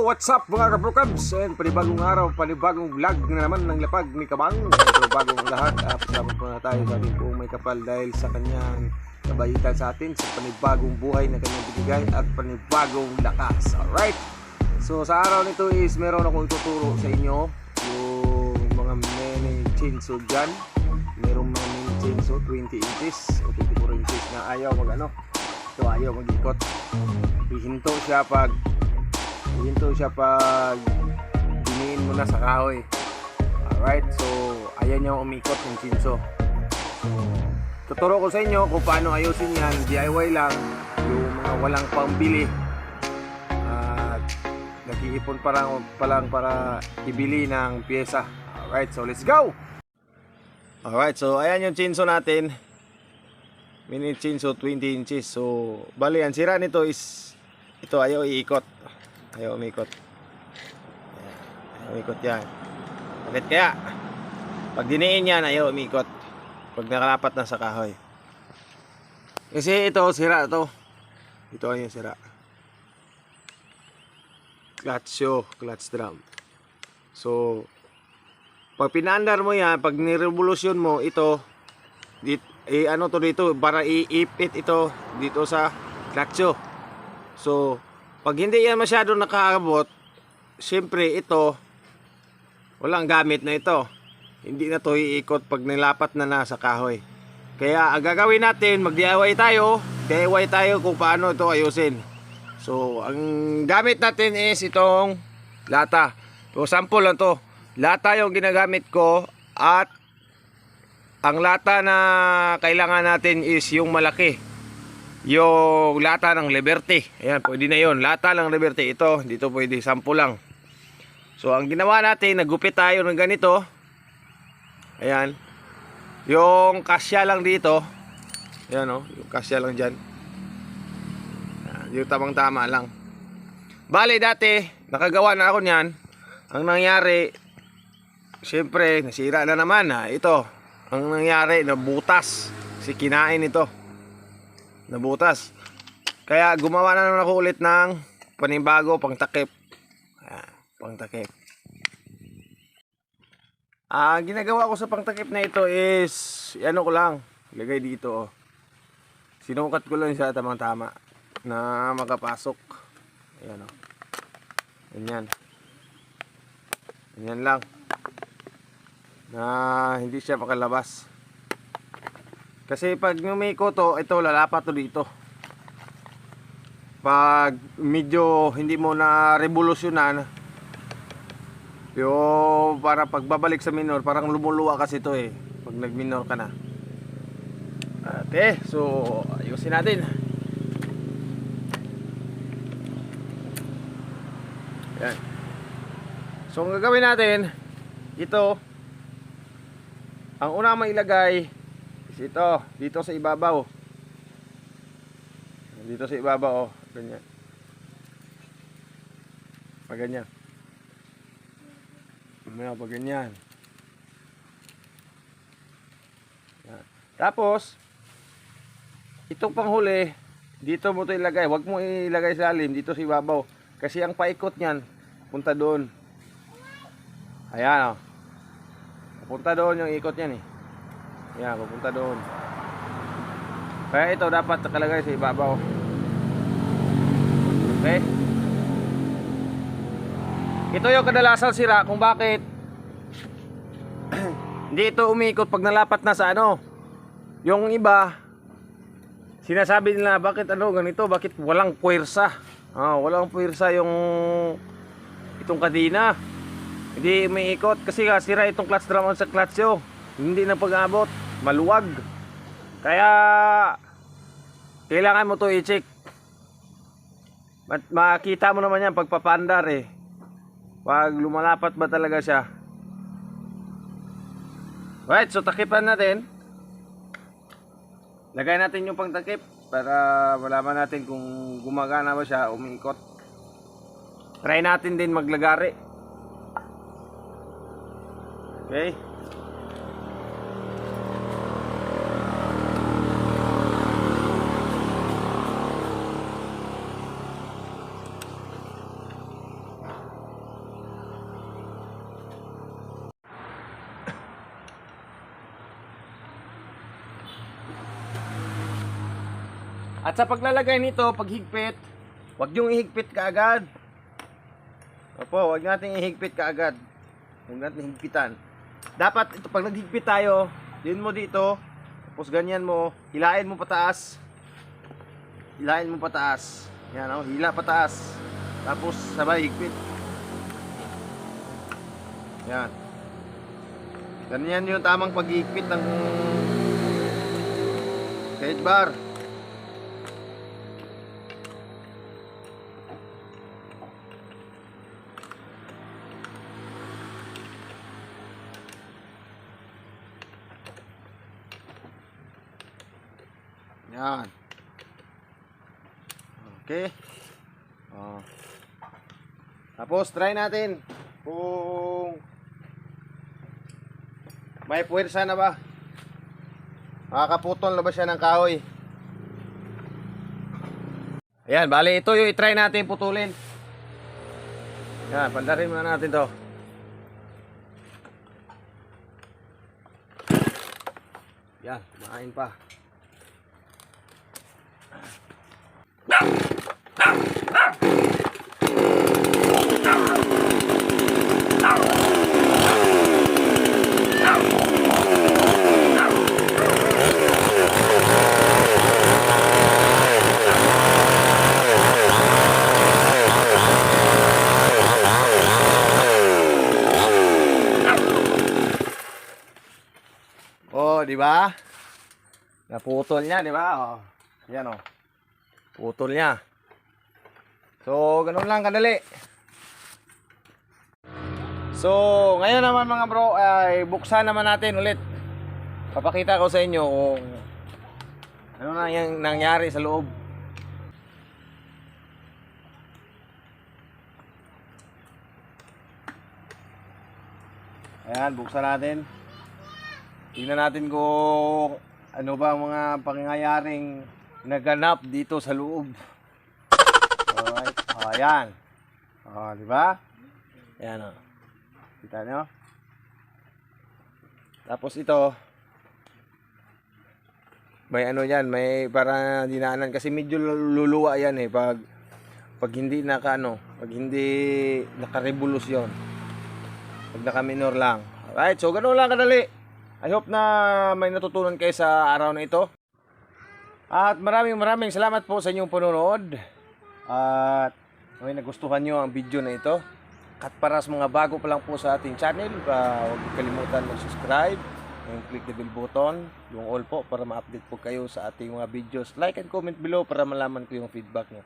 What's up mga kabrokabs? And panibagong araw, panibagong vlog na naman ng lapag ni Kabang. Ito bago ang lahat, uh, pasama po na tayo sa ating may kapal dahil sa kanyang kabaitan sa atin sa panibagong buhay na kanyang binigay at panibagong lakas. Alright? So sa araw nito is meron akong ituturo sa inyo yung mga mini chainsaw dyan. Merong mga mini chainsaw 20 inches o 24 inches na ayaw mag ano. Ito ayaw mag-ikot. Hihinto siya pag Hinto siya pag diniin mo na sa kahoy. Alright, so ayan niya umikot ng chinso. Tuturo ko sa inyo kung paano ayusin yan. DIY lang. Yung mga walang pambili. At nag-iipon pa lang, pa lang para ibili ng pyesa. Alright, so let's go! Alright, so ayan yung chinso natin. Mini chinso 20 inches. So, bali, ang sira nito is ito ayaw iikot. Ayaw umikot. Ayaw umikot yan. Bakit kaya? Pag diniin yan, ayaw umikot. Pag nakalapat na sa kahoy. Kasi ito, sira to. Ito yung sira. Clutch show, clutch drum. So, pag pinandar mo yan, pag nirevolusyon mo, ito, dit, eh, ano to dito, para iipit ito dito sa clutch show. So, pag hindi yan masyado nakaabot, siyempre ito, walang gamit na ito. Hindi na to iikot pag nilapat na nasa kahoy. Kaya ang gagawin natin, mag-DIY tayo. DIY tayo kung paano ito ayusin. So, ang gamit natin is itong lata. So, sample lang to. Lata yung ginagamit ko at ang lata na kailangan natin is yung malaki yung lata ng Liberty. Ayan, pwede na yon Lata ng Liberty. Ito, dito pwede, sample lang. So, ang ginawa natin, nagupit tayo ng ganito. Ayan. Yung kasya lang dito. Ayan, oh. Yung kasya lang dyan. Ayan, yung tamang-tama lang. Bali, dati, nakagawa na ako niyan. Ang nangyari, siyempre, nasira na naman. Ha. Ito, ang nangyari, nabutas. Si kinain ito nabutas. Kaya gumawa na naman ako ulit ng panibago pang takip. Ayan, pang takip. Ah, ginagawa ko sa pangtakip na ito is ano ko lang, lagay dito oh. Sinukat ko lang siya tamang tama na makapasok. Ayan oh. Ganyan. Ganyan lang. Na hindi siya makalabas. Kasi pag lumiko to, ito lalapat to dito. Pag medyo hindi mo na revolusyonan, yung para pagbabalik sa minor, parang lumuluwa kasi to eh. Pag nag-minor ka na. Ate, so ayusin natin. Yan. So ang gagawin natin, ito, ang una mailagay is ito, dito sa ibabaw. Dito sa ibabaw, oh, ganyan. Pag ganyan. Mamaya pag ganyan. Yan. Tapos, itong panghuli, dito mo ito ilagay. Huwag mo ilagay sa alim, dito sa ibabaw. Kasi ang paikot niyan, punta doon. Ayan, oh. Punta doon yung ikot niyan eh. Yan, pupunta doon. Kaya ito dapat nakalagay sa ibabaw. Okay? Ito yung kadalasan sira kung bakit hindi ito umikot pag nalapat na sa ano. Yung iba, sinasabi nila bakit ano ganito, bakit walang puwersa. Ah, walang puwersa yung itong kadina. Hindi umiikot kasi nga sira itong clutch drum sa clutch yo. Hindi na pag-abot, maluwag. Kaya kailangan mo to i-check. Makita mo naman yan pagpapandar eh. Pag lumalapat ba talaga siya. Right, so takipan natin. Lagay natin yung pangtakip para malaman natin kung gumagana ba siya, umiikot. Try natin din maglagari. Okay? At sa paglalagay nito, paghigpit, wag yung ihigpit kaagad. Opo, wag nating ihigpit kaagad. Huwag natin higpitan. Dapat ito pag naghigpit tayo, din mo dito, tapos ganyan mo, hilain mo pataas. Hilain mo pataas. Yan oh, hila pataas. Tapos sabay higpit. Yan. Ganyan yung tamang paghigpit ng head bar. Yan. Okay. Oh. Tapos try natin kung may puwersa na ba? Makakaputol na ba siya ng kahoy? Ayan, bali ito yung i-try natin putulin. Yan, pandarin muna natin to. Yan, main pa. Di ba? Naputol niya, di ba? Oh. Yan oh. Putol niya. So, ganun lang kadali. So, ngayon naman mga bro, ay buksan naman natin ulit. Papakita ko sa inyo kung ano na yung nangyari sa loob. Ayan, buksan natin. Tingnan natin kung ano ba ang mga pangyayaring naganap dito sa loob. Alright. O, ayan. O, di ba? Ayan o. Kita nyo? Tapos ito, may ano yan, may para dinaanan kasi medyo luluwa yan eh pag pag hindi naka ano, pag hindi naka-revolusyon. Pag naka-minor lang. Alright, so ganun lang kadali. I hope na may natutunan kayo sa araw na ito. At maraming maraming salamat po sa inyong panonood. At may nagustuhan nyo ang video na ito. At para sa mga bago pa lang po sa ating channel, uh, huwag kalimutan mag-subscribe. Yung click the bell button, yung all po para ma-update po kayo sa ating mga videos. Like and comment below para malaman ko yung feedback nyo.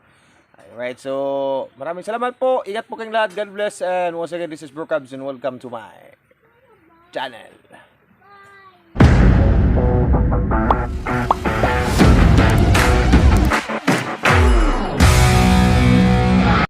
Alright, so maraming salamat po. Ingat po kayong lahat. God bless. And once again, this is Bro Cubs and welcome to my channel. Bye.